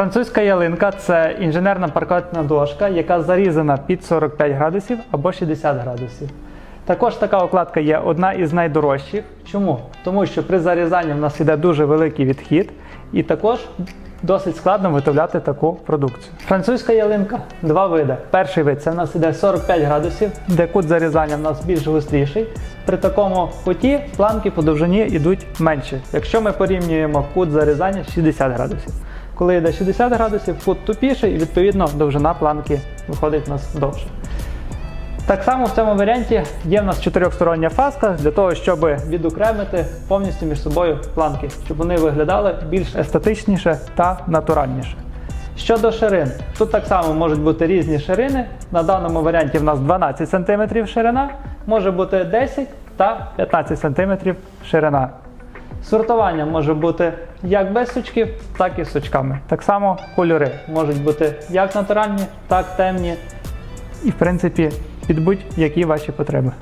Французька ялинка це інженерна паркетна дошка, яка зарізана під 45 градусів або 60 градусів. Також така окладка є одна із найдорожчих. Чому? Тому що при зарізанні в нас йде дуже великий відхід, і також досить складно виготовляти таку продукцію. Французька ялинка два види. Перший вид це в нас іде 45 градусів, де кут зарізання в нас більш гостріший. При такому куті планки по довжині йдуть менші. Якщо ми порівнюємо кут зарізання 60 градусів. Коли йде 60 градусів, кут тупіший і відповідно довжина планки виходить у нас довше. Так само в цьому варіанті є в нас чотирьохстороння фаска для того, щоб відокремити повністю між собою планки, щоб вони виглядали більш естетичніше та натуральніше. Щодо ширин, тут так само можуть бути різні ширини. На даному варіанті в нас 12 см ширина, може бути 10 та 15 см ширина. Сортування може бути як без сучків, так і з сучками. Так само кольори можуть бути як натуральні, так темні. І в принципі під будь-які ваші потреби.